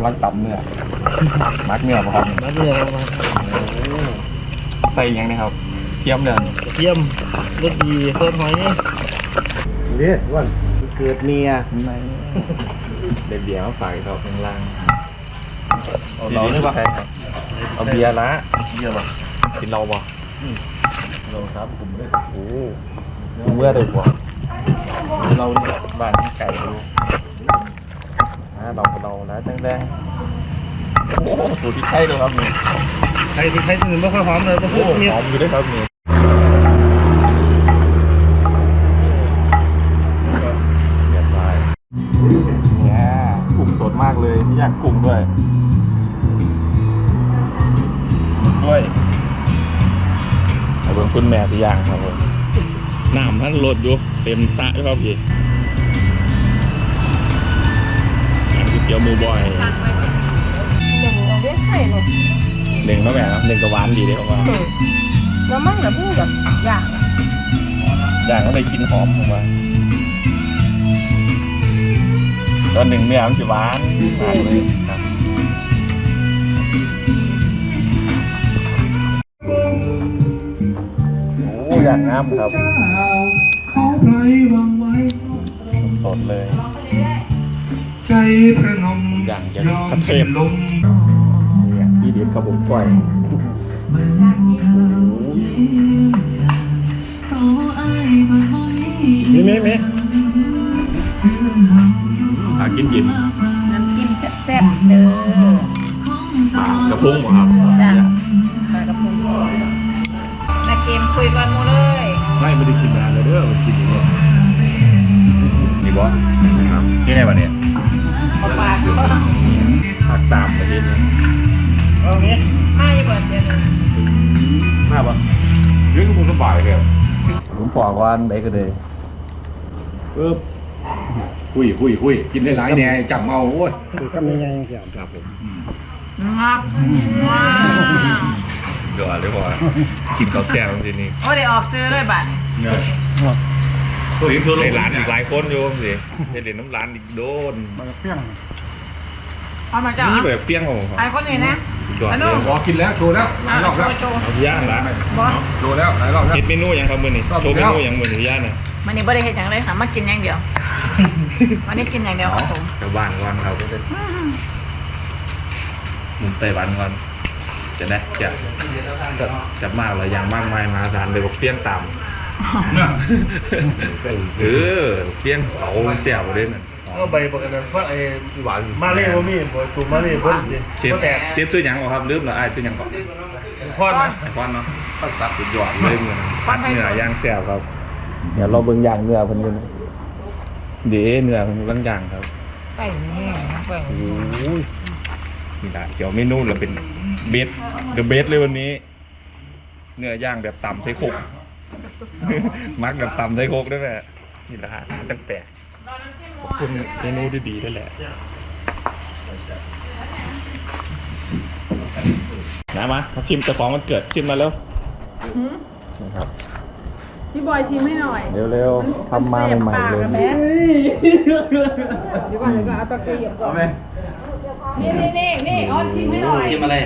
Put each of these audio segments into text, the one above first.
ำลังตับเนื้อมักเนื้อป่ะครับมาเนื้อมาใส่หยังนะครับเทียมเดือนกระเทียมรสดีเพิ่มหอยนี่เนี่ยวันเกิดเมียในเด็ดเบียร์มาฝากครับข้างล่างเอาเราหรือเปล่าใช่ครับเอาเบียร์ละเบียร์ป่ะกินเราบ่เราครับผมเลยโอ้เมื่อเลยบ่เราบ้านที่ไก่ดูอ่า เราเราแล้วแดงๆโอ้สูตรที่ใช่เลยครับนี่ใครที่ใครตื่นไม่ค่อยหอมเลยเพราะพโอ้วกเมียหอมอยู่ด้วยครับนี่เรียบร้อยเนี่ยกุ้งสดมากเลยย่างกุ้งด้วยด้วยเอาเบิ่งคุณแม่ที่ย่างครับผมน้ำท่านลดอยู่เต็มสระอยู่ครับพี่ ก๋วยเตี๋ยวหมูบอยหนึ่งเราเรียกไข่หนูหนึ่งก็แม่เนาะหนึ่งก็หวานดีเลยผมว่าแล้วมันแบบพูดแบบอย่างอะย่างก็ได้กลินหอมผมว่าตอนหนึ่งเนื้อมันสิหวานมากเลยครับโอ้อย่างงามครับ สดเลย ใจพระนมอย่างจะกระเทพเนี่ยพี่เด็ดครับผมปล่อยมีมีมีหากินกินน้ำจิ้มแซ่บๆเด้อปลากระพุ้งเหรอครับจ้ะปลากระพงนาเกมคุยก่อนหมูเลยไม่ไม่ได้กินนานเลยเด้อมันกินอย่างเงี้ยนี่บอสนะครับนี่ไงวะเนี่ยปลาปลาผักตามประเทศนี้เอางี้ไม่เบิดเสียเลยมาป่ะเรื่องคุณสบายครับผมปอกวันได้ก็เลยปึ๊บคุยคุยคุยกินได้หลายแน่จับเมาโอ้ยคือก็ไม่ยังเสียครับผมงับว้าวเดี๋ยวเดี๋ยวบอกกินข้าวแซ่บจริงๆนี่โอ้ได้ออกซื้อเลยบัตร ตัวนี้คือในร้านอีกหลายคนโยมสิเห็นน้ำร้านอีกโดนเอามาจ้ะนี่แบบเปรี้ยงของผมไอ้คนนี้นะสุดยอดอันเลนู้ยนพอกินแล้วโชว์แล้วหลาอะยรอบโชแล้วว์โชว์เอาย่างละบอสโชว์แล้วหลายรอบแล้วคิดเมนูยังครับมือนี่ครับโชว์เมนูยังมือนี่ย่างน่ะมันนี่บ่ได้เห็นอย่างไรค่ะมากินอย่างเดียววันนี้กินอย่างเดียวครับผมชาวบ้านก่อนเขาก็จะมุมไต้หวันก่อนจะได้จะจะมากเลยอย่างมากมายมหาศาลเลยบอกเปรี้ยงต่ำ เออเปรี้ยงเขาเสียบเลยน่ะก็ใบบอกกันนะว่าไอ้หวานมาเล่บ่มีบ่ตุ่มมาเล่เพิ่นเชฟบ่แตกเชฟซื้อหยังเหรอครับลืมเหรอไอ้ายซื้อหยังก่อนพอดนะไอ้ควันเนาะก็สับสุดยอดเลยเหมือนปัดเนื้อย่างแซ่บครับเดี๋ยวเราเบิ่งย่างเนื้อเพิ่นกันเดี๋ยวเนื้อเพิ่นกำลังย่างครับไปนี่ไปโอ้ยนี่ละเดี๋ยวเมนูเราเป็นเบสเดอะเบสเลยวันนี้ เนื้อย่างแบบต่ำใช้โคก มักแบบต่ำใช้โคกด้วยแหละนี่แหละฮะตั้งแต่ขอบคุณเมนูดีๆด้วยแหละนะมามาชิมเจ้าของมันเกิดชิมมาแล้วนะครับพี่บอยชิมให้หน่อย เร็วๆทำมาใหม่ๆเลย เดี๋ยวก่อนเดี๋ยวก่อนเอาตะเกียบก่อนนี่นี่นี่นี่ออนชิมให้หน่อย ชิมอะไร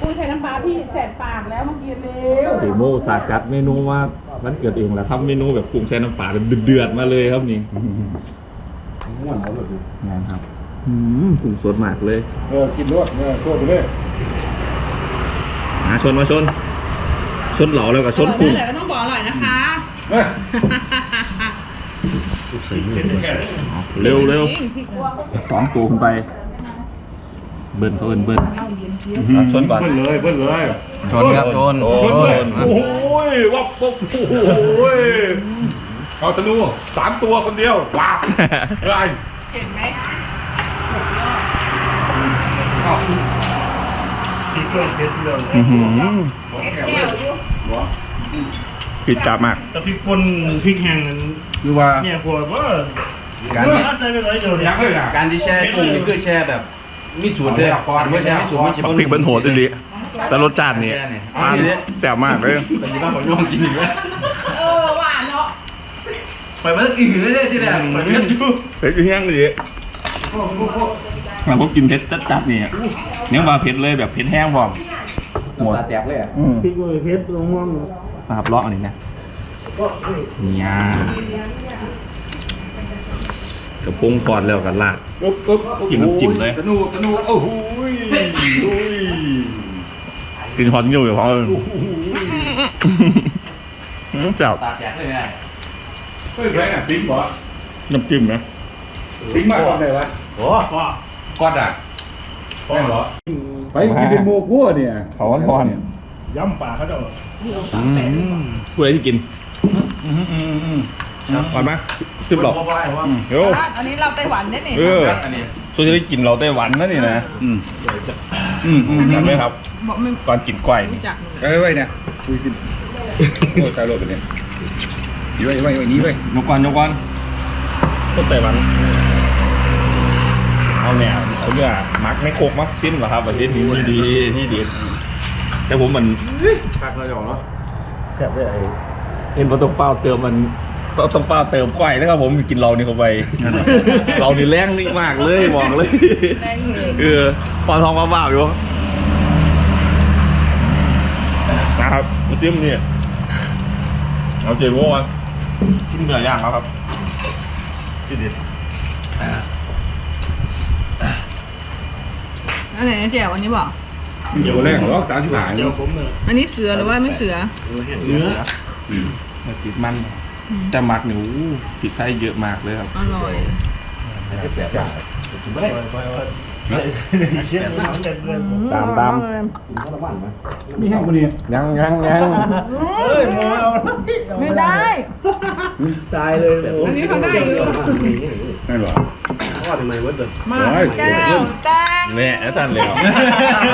กูใช้น้ำปลาพี่แสบปากแล้วเมื่อกี้เร็วตีโมสากัดเมนูว่ามันเกิดเองแหละทำเมนูแบบกุ้งแช่น้ำปลาแบบเดือดๆมาเลยครับนี่ม่วนเอาเลยงานครับอืมกุ้งสดมากเลย เออกินรวดเออโชว์ไปเลยมาชนมาชน ชนเหล่าแล้วก็ชนกุ้งแต่ก็ต้องบอกอร่อยนะคะเฮ้ยเร็วเร็วจริงพริกคั่วสองตัวขึ้นไป เบิ้ลเขาเบิ้ลเบิ้ลเอาชนก่อนเบิ้ลเลยเบิ้ลเลยชนครับชนโอ้ชยนโอ้ยวับปุ๊บโอ้ยเอาธนูสามตัวคนเดียวว้าวอะไรเห็นไหมสีเกินเพชรเลยอื้อหือเอ็กเจลอยู่ปิดจับมากแต่พริกป่นพริกแห้งนั้นคือว่าเนี่ยพวกว่าการเอที่อใส่ไปเลยเดี๋ยวยัเนี่ยงเลยอะการที่แช่กุ้งนี่คือแช่แบบ มีสูตรเลยอันว่าแช่ไม่สูตรไม่ใช่พริกเบิ้ลโหดดิแต่รสชาตินี่แช่เนี่ยอ่านแต่บมากเลยแต่ที่บ้านผมย่องกินอีกแล้วเออหวานเนาะไปมาสักอีกหนึ่งเลยสิเนี่ยไปเรียนอยู่เฮ้ยคือแห้งดิเราพวกกินเผ็ดจัดๆเนี่ยเนี่ยว่าเผ็ดเลยแบบเผ็ดแห้งพร้อมหมดตาแตกเลยอะอืมพริกมือเพชรลงม่วงนะครับเลาะอันนี้นะเนี่ย กระพุ้งพอดแล้วกันลาด ปุ๊บปุ๊บกินน้ำจิ้มเลยตะนูตะนูโอ้โหยโอ้ยกินพอดอยู่อยู่พอเลยเจ้าตาแตกเลยไงเฮ้ยแรงอะติ๊งบ่น้ำจิ้มนะติ๊งมากกว่าไหนวะโอ้พ่อก้อนอะแม่เหรอไปกินเป็นหมูคั่วเนี่ยเขาทอนย่ำปลาเขาเด้อผู้ใดที่กินก่อนไหม ซิบหรอกบ่ได้ว่าเดี๋ยวอันนี้เราไต้หวันเนี่ยนี่เอออันนี้ส่วนจะได้กินเราไต้หวันนะนี่นะอืมอืมอืมเห็นไหมครับ บอกไม่ก่อนกินกล้วยรู้นี่จักไอ้ไว้เนี่ยคุยกินโอ้ตายโลดไปเนี่ยอยู่ไว้ไว้ไว้นี้ไว้ยกก่อนยกก่อนต้นไต้หวัน เอาเนี่ยเขาเรียกมักไม่โคกมักจิ้มเหรอครับประเทศนี้ที่ดีที่ดี แต่ผมมันพักเราหยอกเนาะ แซ่บเลยไอ้เอ็นประตูเป้าเติมมัน ต้องป้าเติมกล้วยนะครับผมกินเรานี่เข้าไป เรานี่แรงนี่มากเลยบอกเลยแรงจริง เออปอทองมาบ้าอยู่นะครับมาจิ้มนี่เอาเจโว้มาจิ้มเนื้อย่างแล้วครับที่เด็ดอันไหนแจ๋วอันนี้บอก เดี๋ยวแรงหรอกตามที่ผ่านเดี๋ยวผมอันนี้เสือหรือว่าไม่เสือ เนื้อ ติดมัน แต่หมักหนูผิดไทยเยอะมากเลยครับ อร่อยตามตามมีแห้งคนนี้ยังยังยังเฮ้ยโมเอาไม่ได้ตายเลยอันนี้เขาได้อยู่ไม่หรอพ่อทำไมวะเด้อมาโอ้ยแก้วแตงแน่นะท่านเลยครับ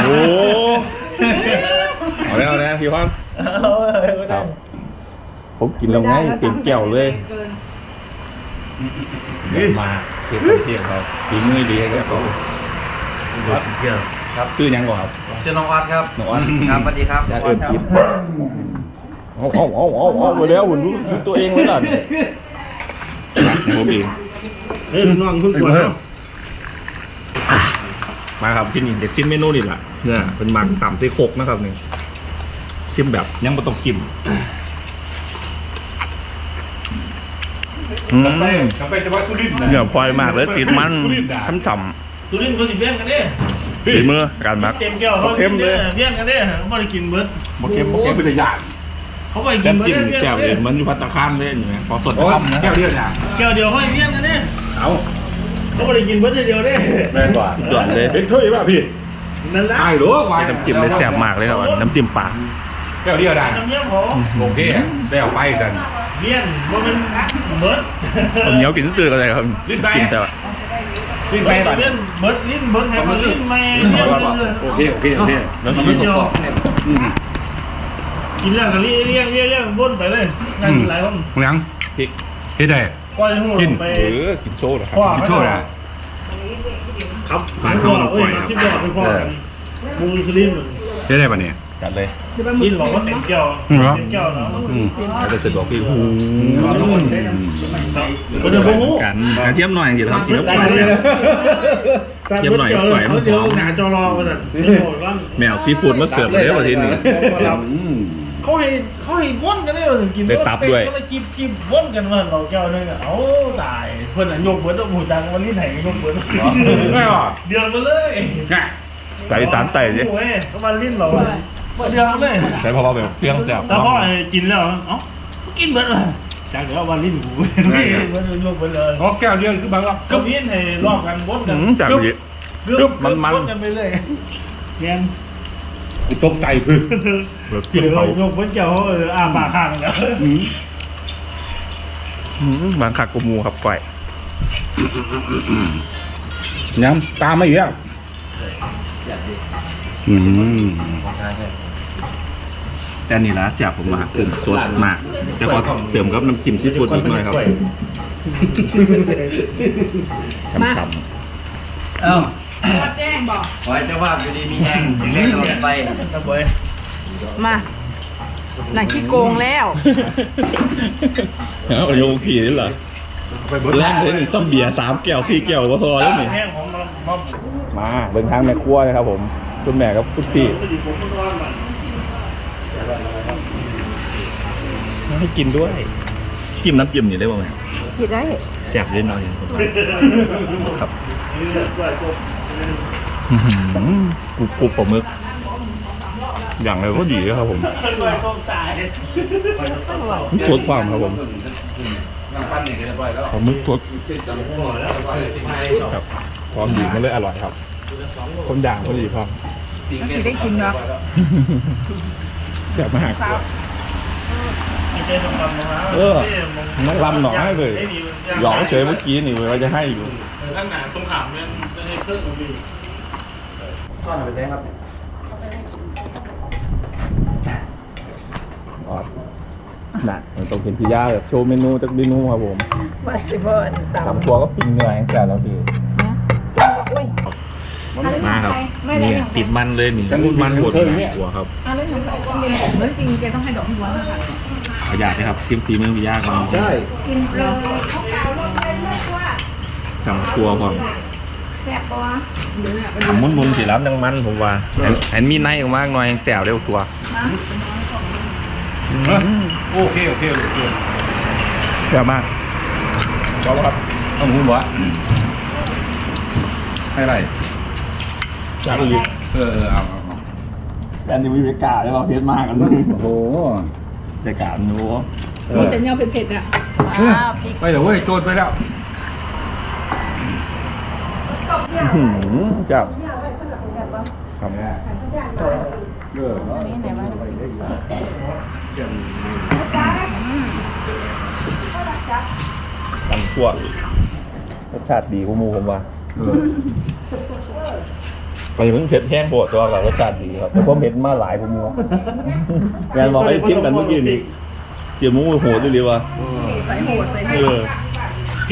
โอ้เอาแล้วเอาแล้วพี่พอนครับ ผมกินแล้วไงเต็มแก้วเลยเดี๋ยวมาเสียเที่ยงครับปีมือดีครับผมครับซื้อยังก่อนครับชื่อน้องออดครับน้องออดครับสวัสดีครับจะเอิญกินเอาเอาเอาเอาเอาไปแล้วผมรู้คิดตัวเองไว้ล่ะผมเองเฮ้ยน้องเพิ่งกดเนาะมาครับที่นี่เด็กซิมเมนูนี่แหละเนี่ยเป็นหมักต่ำไส้โคกนะครับนี่ซิมแบบยังไม่ต้องกิน อืกาแฟมกาแฟจะว่าสุรินทร์นะเหนือพลอยมากเลยติดมันสุรินทร์นะทั้งฉ่ตุลินเขาสิเบี้ยนกันเด้ำฝีมือการหมัก เต็มแก้วเขาเบี้ยนกันเด้เขาไม่ได้กินเบิร์ดโอเคโอเคแกเป็นตะยานเขาไม่ได้กิแจ่นมเบิร์จิ้มดแซ่บเลยมันอยู่พัตตาคารเลยอยู่ไงพอสดโอ้จะค่ำนะแก้วเดียวนะแก้วเดียวเขาเบี้ยนกันเด้เอาเขาไม่ได้กินเบิร์ดเดียวเด้แม่กว่าสุดยอดเลยเป็นถ้วยป่ะพี่นั่นละไอ้หรือวายน้ำจิ้มเลยแซ่บมากเลยครับน้ำจิ้มปลาแก้วเดียวได้น้ำเยี่ยมเขาโอเคได้เอาไปกัน เบี้ยนว่ามันเบิร์ดผมเหนียวกินตื่นกันเลยครับกินแต่ว่าสิ้นไปก่อนเบี้ยนเบิร์ดลิ้นเบิร์ดให้มันลิ้นไม่โอเคโอเคโอเคแล้วกิกินนเดียวกินแล้วก็เลี้ยงเลี้ยงเลี้ยงเลี้ยงวนไปเลยนั่งหลายคนยังพริกเฮ็ดได้ก้อยหัวไปเออกินโชว์เหรอครับพ่อโชว์นะครับพ่อเอ้ยที่บอกเป็นพ่อกันมูสลิมเฮ็ดได้ป่ะเนี่ย กัดเลยยินบอกว่าเต็มแก้วเต็มแก้วเนาะอืมแล้วจะสะดวกพี่โอ้โหก็เดี๋ยวผมกันกระเทียมหน่อยเดี๋ยวทำกินแล้วปล่อยแล้วเดี๋ยวหนาจอรอมาสั่นแมวซีฟู้ดมาเสิร์ฟเลยวันที่นี้เขาให้เขาให้ว่นกันได้ว่ากินก็กิบกิบว่นกันว่าเราแก้วนึงอะเอ้าตายเพื่อนยกเบิร์ดหูจังวันนี้ไหนยกเบิร์ดไม่หรอเดือดมาเลยง่ายใส่สารไต่สิโอ้ยเขามาลิ้นเรา เดือดมาเลยใส่พอๆแบบเครื่องแบบแล้วพ่อกินแล้วเอ้ากินเบิร์ดจากเดี๋ยววันลิ้นหูไม่เบิร์ดยกเบิร์ดเลยเพราะแก้วเดียวคือบางว่าก็เวียนให้รอบกันวนกันจากนี้วนกันไปเลยแกนกูตกใจพึ่งแบบเกี่เทียยมวเขายกเบิร์ดเกี่ยวเอออาปากข้างแล้วบางคักกมูครับก่อยย้ำตามมาอีกแล้วอืม แต่นี่ละเสียบผมมากกลุ่มสดมากแต่พอเติมกับน้ำจิ้มซีฟู้ดอีกหน่อยครับช้ำเอ้าแจ้งบอกขอให้เจ้าภาพอยู่ดีมีแห้งแข็งแรงตลอดไปครับเว้ยมาหนังขี้โกงแล้ว ๆเอาโยงผีนี่เหรอแรงเลยนี่ซ้ำเบียร์สามแก้วสี่แก้วก็พอแล้วนี่แห้งของมันมามาเบิ่งทางแม่ครัวนะครับผม คุณแม่กับคุณพี่ ก็อยู่ผมก็ร้อนมัน ให้กินด้วย จิ้มน้ำจิ้มอยู่ได้ป่ะแม่กินได้แซ่บเลยหน่อยครับนี่เนี่ยกล้วยกบกรุบกรุบปลาหมึก อย่างไรก็ดีครับผมกล้วยกบตายมันสดความครับผมน้ำปั้นเนี่ยเรียบร้อยแล้วปลาหมึกสดคครับรับความดีมันเลยอร่อยครับคนด่างคนดีครับสิได้กินเนาะแซ่บมาก ไม่ใช่สมบัติของเราเออนั่งรำหน่อยเลยหยอกเฉยเมื่อกี้นี่ว่าจะให้อยู่ข้างหน้าตรงขามเนี่ยจะให้เครื่องอุ่นดีซ่อนเอาไปใช้ครับอ๋อน่ะมันต้องเป็นพิยาแบบโชว์เมนูจากเมนูครับผมมาสิเบิร์นตามทำตัวก็ปิ้งเนื้อแห้งแซ่บแล้วพี่อุ้ยมาครับนี่ติดมันเลยนี่มันบดหัวครับอันนั้นของเหมือนจริงแกต้องให้ดอกหัวนะคะ ขยะนะครับซิมฝีมือพิยาก่อนกินเลยทำตัวก่อนแซ่บปะวะทำมุนๆสิรับดังมันผมว่าเห็นมีในออกมากหน่อยแซ่บเร็วตัวโอเคโอเคโอเคแซ่บมากชอบครับต้องหูบ่ให้ไรจัดลิเออเออเอาเอาเอาแอนดี้วิเวกาได้ป่ะเพชรมากกันโอ้โห ใจกาหนูมีแต่เนื้อเผ็ดๆอะพริกไปเดี๋ยวเว้ยโจทย์ไปแล้วจับครับนี่ไหนวะตังทั่วรสชาติดีกว่าหมูผมว่า เออ ไปเพิ่งเผ็ดแห้งโปดตัวกับรสชาติดีครับแต่ผมเผ็ดมาหลายกว่าหมูงานบอกให้ทิ้งกันเมื่อกี้นี่เกี่ยวหมูโหดเลยดีวะใส่โหดใส่เออ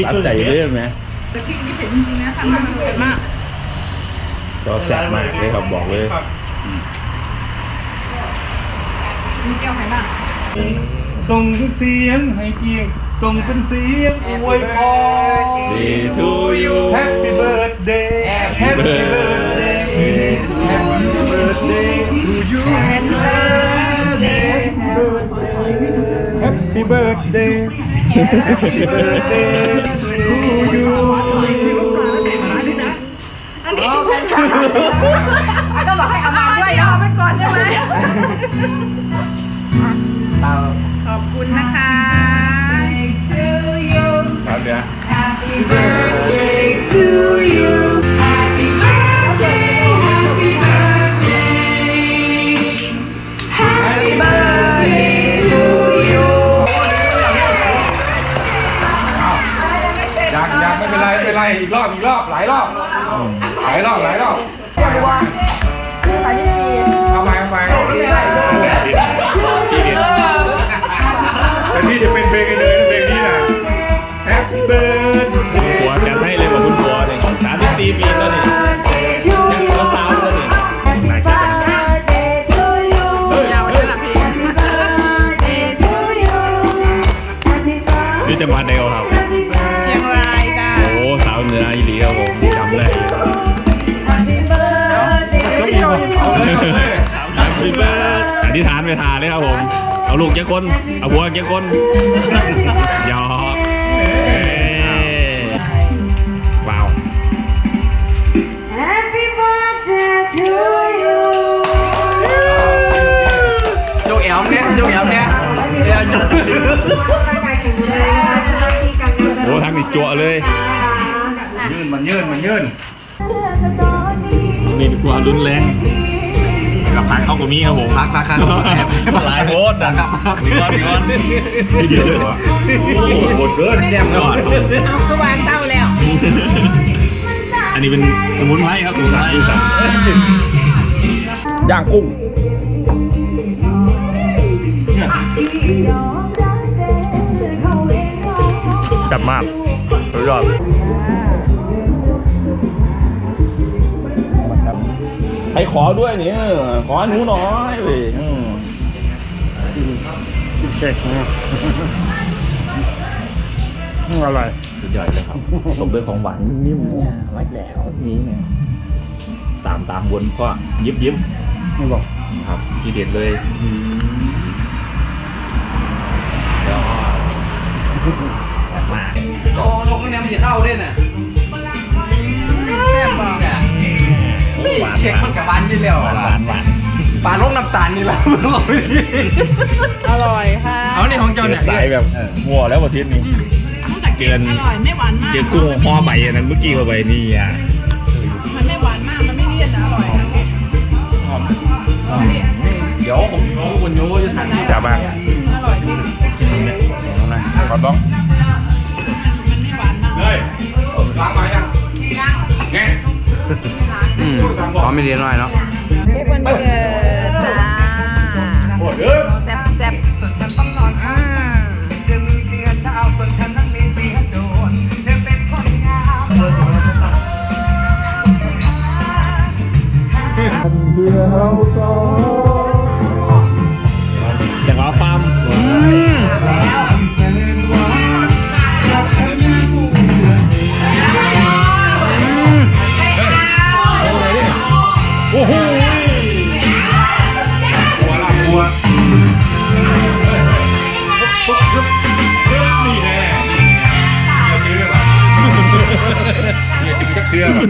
ตัดใจเลยไหมแต่พริกนี่เผ็ดจริงๆนะทำให้มันเผ็ดมากก็แซ่บมากเลยครับบอกเลยมีแก้วไข่บ้างส่งเสียงให้เกียงส่งเป็นเสียงอวยพรดีทูยู Happy birthday Happy birthday Happy birthday Happy birthday Happy birthday to you ก็บอกให้อามาด้วยเอาไปก่อนใช่ไหมขอบคุณนะคะ Happy birthday ายรอบหลายรอบชื่อสายยี่สีเอาไปเอาไปแต่นี่จะเป็นเพลงเลยนะเพลงนี้นะ Happy birthday เอาลูกเจ้าคน เอาผัวเจ้าคนหยอกเอ้ยว้าว Happy birthday to you. โยกแอมเนี่ยโยกแอมเนี่ยเออโยกโอ้ทางนี้จั่วเลย ยื่นมันยื่นมันยื่นมีความรุนแรง กับผักเข้ากับมีครับผมพักพักครับหลายโพสต์นะครับมีก้อนมีก้อนเยอะโอ้โหโหดเกินแจ่มยอดเอาคือว่าเศร้าแล้ว อันนี้เป็นสมุนไพรครับสมุนไพรย่างกุ้งจับมากสุดยอด ใครขอด้วยเนี่ยขอหนูหน่อยเว้ยอืมเช็คนะอร่อยสุดยอดเลยครับตบด้วยของหวานนิ่มๆเนี่ยไว้แล้วนี่เนี่ยตามตามบนก็ยิบยิบไม่บอกครับทีเด็ดเลยแล้วมาโอ้ลงคะแนนมันจะเข้าด้วยน่ะแซ่บบ่เนี่ย หวานเช็คมันกับหวานอยู่แล้วหวานหวานหวานปลาลงน้ำตาลนี่แหละมันลงไปดิอร่อยค่ะเอานี่ของเจเจ้าอเนี่ยสายแบบมั่วแล้วประเทศนี้เกินอร่อยไม่หวานมากเจอกุ้งห่อใบอันนั้นเมื่อกี้เข้าไปนี่อะมันไม่หวานมากมันไม่เลี่ยนนะอร่อยนะเก๊เดี๋ยวผมรู้คนโน้จะทันจ้าบ้างอร่อยจริงขอต้องมันไม่หวานมากเฮ้ยล้างมายังแง่ อืมพร้อมไม่เรียนหน่อยเนาะเค้กวันเกิดจ้าโอ้ยเด้อแซ่บแซ่บอืมจะมีเชื้อชาวส่วนฉันนั้นมีเชื้อโดนเธอเป็นคนงามอย่าง